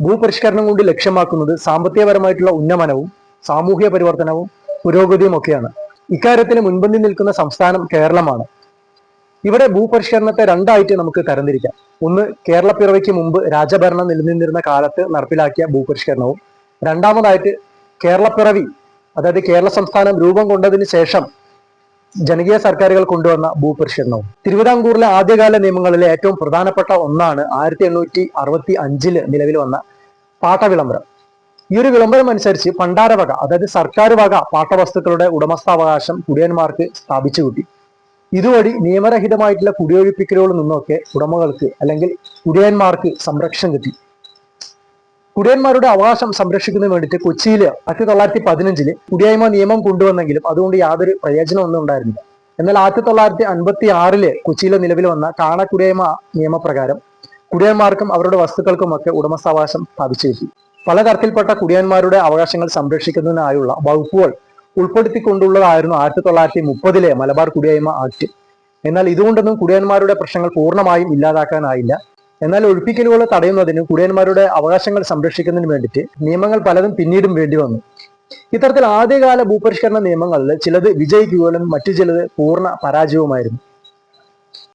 ഭൂപരിഷ്കരണം കൊണ്ട് ലക്ഷ്യമാക്കുന്നത് സാമ്പത്തികപരമായിട്ടുള്ള ഉന്നമനവും സാമൂഹ്യ പരിവർത്തനവും പുരോഗതിയും ഒക്കെയാണ്. ഇക്കാര്യത്തിൽ മുൻപന്തി നിൽക്കുന്ന സംസ്ഥാനം കേരളമാണ്. ഇവിടെ ഭൂപരിഷ്കരണത്തെ രണ്ടായിട്ട് നമുക്ക് തരംതിരിക്കാം. ഒന്ന് കേരളപ്പിറവിക്ക് മുമ്പ് രാജഭരണം നിലനിന്നിരുന്ന കാലത്ത് നടപ്പിലാക്കിയ ഭൂപരിഷ്കരണവും. രണ്ടാമതായിട്ട് കേരളപ്പിറവി അതായത് കേരള സംസ്ഥാനം രൂപം കൊണ്ടതിന് ശേഷം ജനകീയ സർക്കാരുകൾ കൊണ്ടുവന്ന ഭൂപരിഷ്കരണവും തിരുവിതാംകൂറിലെ ആദ്യകാല നിയമങ്ങളിലെ ഏറ്റവും പ്രധാനപ്പെട്ട ഒന്നാണ് ആയിരത്തി എണ്ണൂറ്റി അറുപത്തി അഞ്ചിൽ നിലവിൽ വന്ന പാട്ടവിളംബരം. ഈ ഒരു വിളംബരം അനുസരിച്ച് പണ്ടാരവക അതായത് സർക്കാർ വക പാട്ടവസ്തുക്കളുടെ ഉടമസ്ഥാവകാശം കുടിയന്മാർക്ക് സ്ഥാപിച്ചു കിട്ടി. ഇതുവഴി നിയമരഹിതമായിട്ടുള്ള കുടിയൊഴിപ്പിക്കലുകളിൽ നിന്നൊക്കെ ഉടമകൾക്ക് അല്ലെങ്കിൽ കുടിയന്മാർക്ക് സംരക്ഷണം കിട്ടി. കുടിയന്മാരുടെ അവകാശം സംരക്ഷിക്കുന്നതിന് വേണ്ടിയിട്ട് കൊച്ചിയിൽ ആയിരത്തി തൊള്ളായിരത്തി പതിനഞ്ചിൽ കുടിയായ്മ നിയമം കൊണ്ടുവന്നെങ്കിലും അതുകൊണ്ട് യാതൊരു പ്രയോജനമൊന്നും ഉണ്ടായിരുന്നില്ല. എന്നാൽ ആയിരത്തി തൊള്ളായിരത്തി അൻപത്തി ആറിൽ കൊച്ചിയിൽ നിലവിൽ വന്ന കാണ കുടിയായ്മ നിയമപ്രകാരം കുടിയന്മാർക്കും അവരുടെ വസ്തുക്കൾക്കുമൊക്കെ ഉടമസ്ഥാവകാശം സ്ഥാപിച്ചു കിട്ടി പലതരത്തിൽപ്പെട്ട കുടിയന്മാരുടെ അവകാശങ്ങൾ സംരക്ഷിക്കുന്നതിനായുള്ള വകുപ്പുകൾ ഉൾപ്പെടുത്തിക്കൊണ്ടുള്ളതായിരുന്നു ആയിരത്തി തൊള്ളായിരത്തി മുപ്പതിലെ മലബാർ കുടിയായ്മ ആക്ട്. എന്നാൽ ഇതുകൊണ്ടൊന്നും കുടിയന്മാരുടെ പ്രശ്നങ്ങൾ പൂർണമായും ഇല്ലാതാക്കാനായില്ല. എന്നാൽ ഒഴിപ്പിക്കലുകൾ തടയുന്നതിനും കുടിയന്മാരുടെ അവകാശങ്ങൾ സംരക്ഷിക്കുന്നതിന് വേണ്ടിയിട്ട് നിയമങ്ങൾ പലതും പിന്നീടും വേണ്ടി വന്നു. ഇത്തരത്തിൽ ആദ്യകാല ഭൂപരിഷ്കരണ നിയമങ്ങളിൽ ചിലത് വിജയിക്കുകയും മറ്റു ചിലത് പൂർണ പരാജയവുമായിരുന്നു.